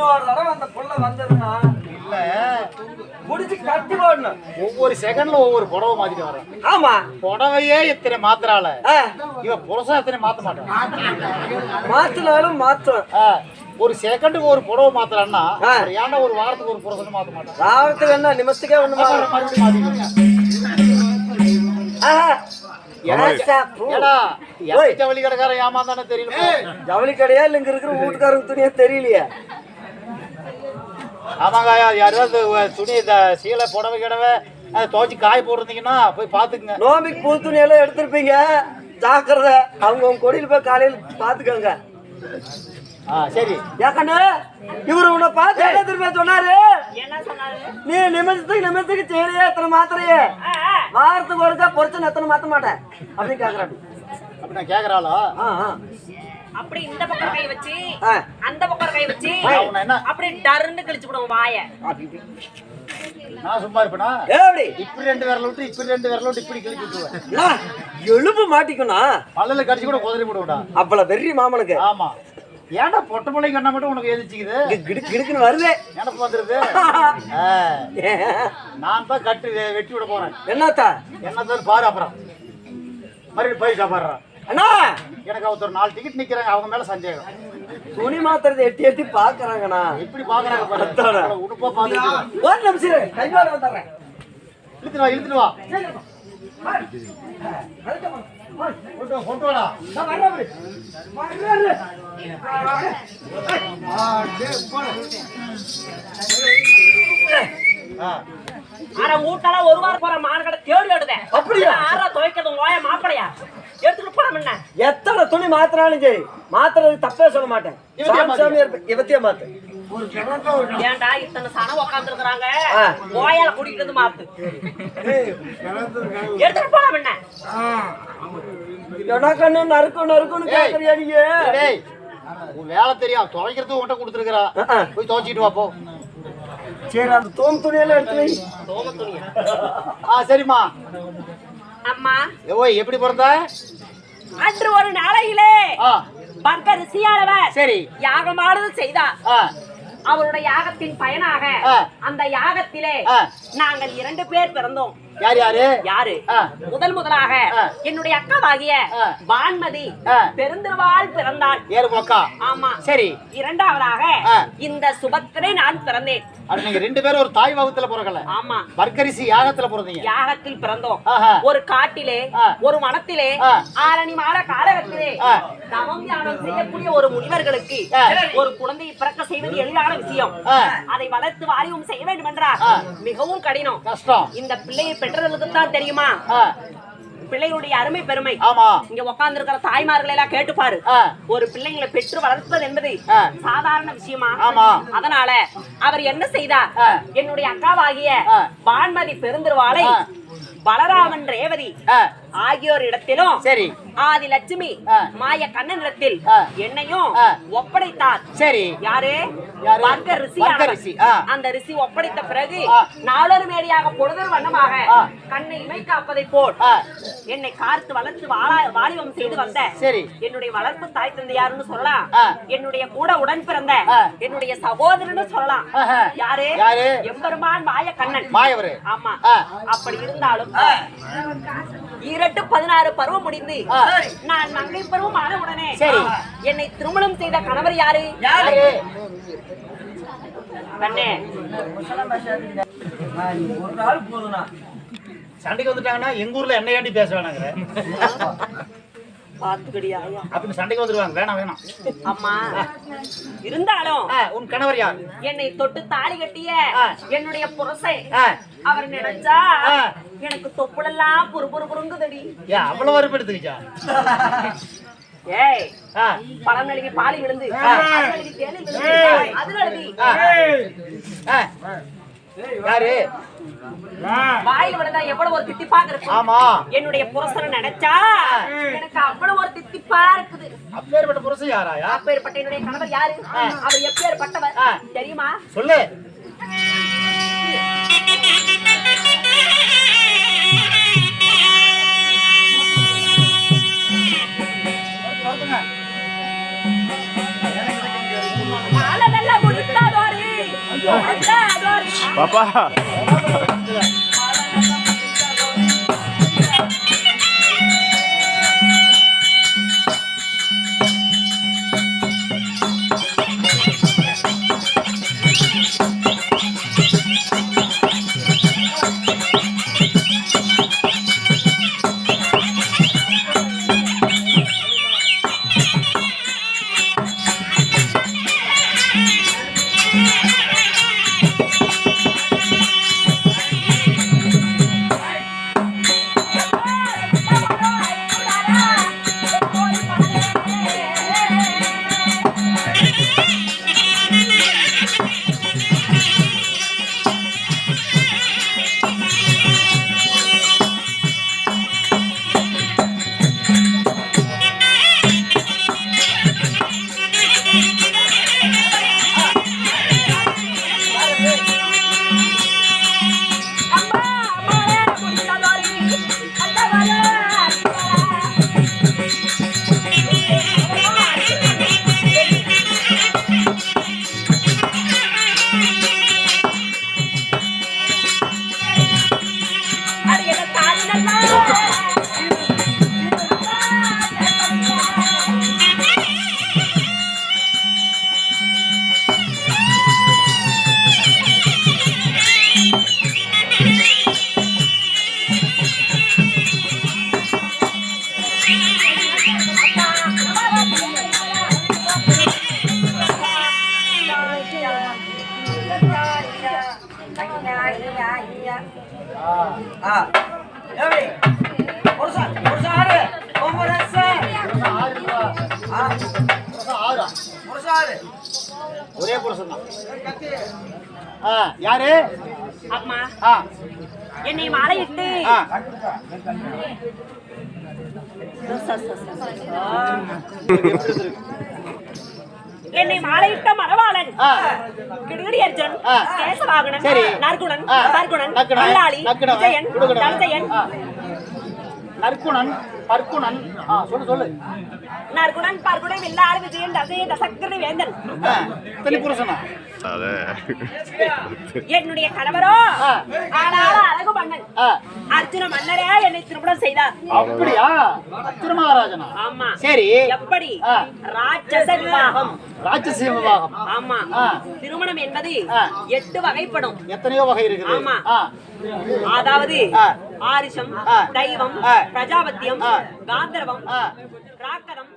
இன்னொரு தடவை அந்த புள்ள வந்ததுன்னா இல்ல. முடிச்சு கட்டி போடணும். ஒவ்வொரு செகண்ட்ல ஒவ்வொரு புடவை மாத்திட்டு வர்றான். ஆமா. புடவையே இத்தனை மாத்திரால ஆ, இவன் புருஷன் இத்தனை மாத்த மாட்டான்? மாத்தினாலும் மாத்தும் ஒரு செகண்டுக்கு ஒரு புடவை ஏன்டா ஒரு வாரத்துக்கு ஒரு புருஷன் மாத்த மாட்டான். ராவத்துக்கு என்ன நிமிஷத்துக்கே ஒண்ணு எந்த ஜவுளி கடைக்காரன் ஏமாந்தானே தெரியல. ஜவுளி கடையா இல்ல இங்க இருக்கிற வீட்டுக்காரங்க துணியா தெரியலையே? ஆமாங்க யாராவது துணி இந்த சீலை புடவை கிடவை அதை துவைச்சு காய போட்டிருந்தீங்கன்னா போய் பாத்துக்குங்க நோம்பிக்கு புது துணி எல்லாம் எடுத்திருப்பீங்க. ஜாக்கிரதை. அவங்க உங்க கொடியில போய் காலையில பாத்துக்கோங்க ஆ சரி. ஏக்கண்ணு இவரு உன்னை பார்த்து என்ன திரும்ப சொன்னாரு? என்ன சொன்னாரு? நீ நிமிஷத்துக்கு நிமிஷத்துக்கு செய்யலையே எத்தனை மாத்திரையே. வாரத்துக்கு ஒருக்கா பொறுத்து எத்தனை மாத்த மாட்டேன்? அப்படின்னு கேக்குறாரு. அப்படி நான் கேக்குறாளா? ஆ, ஆ. அப்படி இந்த பக்கம் கை வச்சு ஆ. அந்த பக்கம் கை வச்சு அப்படி டர்ன்னு கழிச்சு விடுவோம் வாய. நான் சும்மா இருப்பேனா? இப்படி ரெண்டு விரல விட்டு இப்படி ரெண்டு விரல விட்டு இப்படி கிழிச்சு விட்டுருவேன். எலும்பு மாட்டிக்கணும் பல்லுல கடிச்சு கூட குதிரை போடுவிடா அப்பல வெறி மாமனுக்கு. ஆமா. ஏன்டா பொட்ட பிள்ளை கண்ணா மட்டும் உனக்கு எதிர்ச்சிக்குது? கிடு கிடுக்குன்னு வருதே. எனக்கு வந்துருது நான் தான் கட்டு வெட்டி விட போறேன். என்னத்தா? என்னதான் பாரு அப்புறம். மறுபடியும் போயிட்டா பாரு. அண்ணா! எனக்கு ஒருத்தர் நாலு டிக்கெட் நிக்கிறாங்க அவங்க மேல சந்தேகம். துணி மாத்துறது எட்டி எட்டி பாக்குறாங்கண்ணா. எப்படி பாக்குறாங்க உடுப்பா ஒரு நிமிஷம் கையோட வந்துடுறேன். இழுத்துட்டு வா இழுத்துட்டு வா. ஆனா வீட்டெல்லாம் ஒரு வாரம் போற மார்க்கெட்ட தேடி எடுதேன் அப்படியா? ஆறா துவைக்கிறது வாய மாப்பிளையா? எடுத்துட்டு போன என்ன? எத்தனை துணி மாத்தினாலும் சரி மாத்துறது தப்பே சொல்ல மாட்டேன். இவத்தையே மாத்து. ஏன்டா இத்தனை சனம் உட்கார்ந்து இருக்கிறாங்க ஆ. வாயால குடிக்கிறது மாத்து. எடுத்துட்டு போன என்ன? எனக்கண்ணு நறுக்கும் நறுக்குன்னு ஏய். கேக்குறியா நீங்க டேய். உன் வேலை தெரியும். துவைக்கிறது உன்கிட்ட கொடுத்துருக்கா. போய் துவைச்சிட்டு வா போ. சரி அந்த தோம் துணியெல்லாம் எடுத்து வை. சோக துணியா? ஆ சரிம்மா. அம்மா. ஓய் எப்படி பிறந்த? அன்று ஒரு நாளையிலே ஆ. பங்க ரிஷியானவர் சரி. யாகமானது செய்தார். அவருடைய யாகத்தின் பயனாக. அந்த யாகத்திலே. நாங்கள் இரண்டு பேர் பிறந்தோம் யார் யாரு யாரு. முதல் முதலாக. என்னுடைய அக்காவாகிய. வான்மதி ஆ. பெருந்திருவாள் பிறந்தாள் ஏறு போக்கா ஆமா சரி இரண்டாவதாக. இந்த சுபத்திரை நான் பிறந்தேன் அது நீங்க ரெண்டு பேரும் ஒரு தாய் வகுத்துல பிறக்கல ஆமா வர்க்கரிசி யாகத்துல பிறந்தீங்க யாகத்தில் பிறந்தோம். ஒரு காட்டிலே. ஒரு வனத்திலே. ஆரணி மாத காலகத்திலே. தவம் தியானம் செய்யக்கூடிய ஒரு முனிவர்களுக்கு. ஒரு குழந்தையை பிறக்க செய்வது எளிதான விஷயம். அதை வளர்த்து வாரியம் செய்ய வேண்டும் என்றால் ஆ. மிகவும் கடினம் கஷ்டம் இந்த பிள்ளையை பெற்றவர்களுக்கு தான் தெரியுமா பிள்ளைகளுடைய அருமை பெருமை ஆமா இங்க உட்கார்ந்து இருக்கிற தாய்மார்களை எல்லாம் கேட்டு பாரு ஆ ஒரு பிள்ளைங்களை பெற்று வளர்ப்பது என்பது. சாதாரண விஷயமா ஆமா. அதனால அவர் என்ன செய்தார். என்னுடைய அக்காவாகிய. பான்மதி பெருந்திருவாளை. பலராமன் ரேவதி ஆகியோர் இடத்திலும் சரி ஆதி லட்சுமி. மாய கண்ணனிடத்தில். என்னையும். ஒப்படைத்தார் சரி யாரு? வர்க்க ரிஷி. அந்த ரிஷி ஒப்படைத்த பிறகு. நாளொரு மேடியாக பொழுதொரு வண்ணமாக. கண்ணை இமை காப்பதை போல் என்னை காத்து வளர்த்து வாலிபம் செய்து வந்த சரி என்னுடைய வளர்ப்பு தாய் தந்தை யாருன்னு சொல்லலாம். என்னுடைய கூட உடன் பிறந்த. என்னுடைய சகோதரன்னு சொல்லலாம். யாரு? எம்பெருமான் மாய கண்ணன் மாயவரு ஆமா. அப்படி இருந்தாலும் இரண்டு பதினாறு பருவம் முடிந்து. நான் மங்கை பருவம் ஆன உடனே சரி. என்னை திருமணம் செய்த கணவர் யாரு? யாரு? கண்ணே. ஒரு நாள் போதுனா சண்டைக்கு வந்துட்டாங்கன்னா எங்க ஊர்ல என்ன ஏண்டி பேச வேணாங்கிற? பாத்துக்கடியா. அப்படின்னு சண்டைக்கு வந்துருவாங்க வேணாம் வேணாம் அம்மா இருந்தாலும் உன் கணவர் யார் என்னை தொட்டு தாலி கட்டிய. என்னுடைய புரசை அவர் நினைச்சா. எனக்கு தொப்புளெல்லாம் புரு புரு புருங்குதடி அவ்வளவு வறுப்பு எடுத்துக்கிச்சா ஏய் பழம் நழுவி பாலி விழுந்து ஆ. அது நழுவி தேனில் விழுந்து அது நழுவி ஆ. ஆ. யாரு வாயில் விழுந்தா எவ்வளவு ஒரு தித்திப்பாக இருக்கும். ஆமா. என்னுடைய புரசனை நினைச்சா எனக்கு அவ்வளவு ஒரு தித்திப்பா இருக்குது. அப்பேற்பட்ட புருஷன் யாராயா? அப்பேற்பட்ட என்னுடைய கணவர் யாரு? அவர் எப்பேற்பட்டவர். தெரியுமா? சொல்லு. காலமெல்லாம் முடித்தாதோ பாப்பா அம்மா ஒரு சார் ஒரு சார் ஒரு சார் ஆ ஒரு சார் ஒரே புருஷன் தான் ஆ யாரு அம்மா ஆ என்னை மாலையிட்டு ஆ என்னை மாலையிட்ட மணவாளன் ஆ கிடுகிடி அர்ஜுன் ஆ. கேசவாகனன். நற்குணன் கல்லாளி நக்குணன், விஜயன். தனஜயன். நற்குணன் பற்குணன் ஆ சொல்லு சொல்லு நற்குணன் பர்குணன் வில்லாளி விஜயன் தசையன் தசக்கர வேந்தன் புருஷனா என்னுடைய கணவரோ ஆ. ஆளாள அழகு மன்னன் அர்ஜுன மன்னரே என்னை திருமணம் செய்தார் அப்படியா திருமகாராஜனா ஆமா சரி எப்படி. ராட்சச விவாகம் ராட்சசி விவாகம் ஆமா. திருமணம் என்பது. எட்டு வகைப்படும் எத்தனையோ வகை இருக்குது ஆமா. அதாவது. ஆரிஷம். தெய்வம். பிரஜாபத்தியம். காந்தர்வம். ராக்கரம்